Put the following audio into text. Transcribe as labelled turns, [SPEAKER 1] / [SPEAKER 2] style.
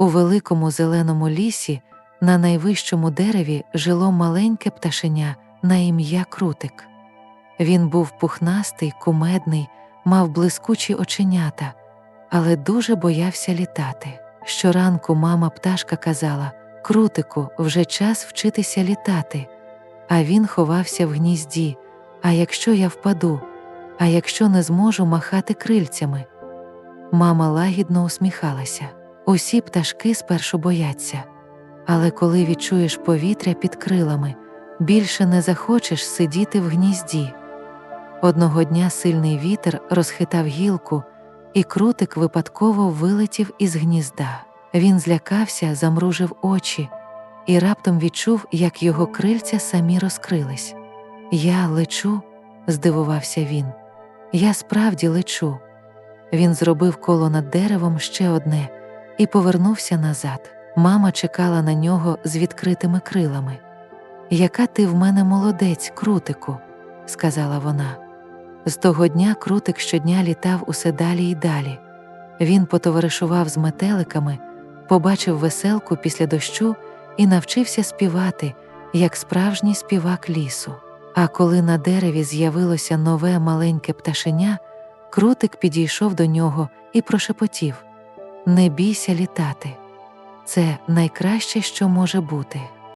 [SPEAKER 1] У великому зеленому лісі на найвищому дереві жило маленьке пташеня на ім'я Крутик. Він був пухнастий, кумедний, мав блискучі оченята, але дуже боявся літати. Щоранку мама пташка казала Крутику, вже час вчитися літати. А він ховався в гнізді. А якщо я впаду, а якщо не зможу махати крильцями. Мама лагідно усміхалася. Усі пташки спершу бояться, але коли відчуєш повітря під крилами, більше не захочеш сидіти в гнізді. Одного дня сильний вітер розхитав гілку, і крутик випадково вилетів із гнізда. Він злякався, замружив очі і раптом відчув, як його крильця самі розкрились. Я лечу, здивувався він. Я справді лечу. Він зробив коло над деревом ще одне і повернувся назад. Мама чекала на нього з відкритими крилами. Яка ти в мене молодець, крутику, сказала вона. З того дня крутик щодня літав усе далі й далі. Він потоваришував з метеликами, побачив веселку після дощу і навчився співати, як справжній співак лісу. А коли на дереві з'явилося нове маленьке пташеня, крутик підійшов до нього і прошепотів Не бійся літати. Це найкраще, що може бути.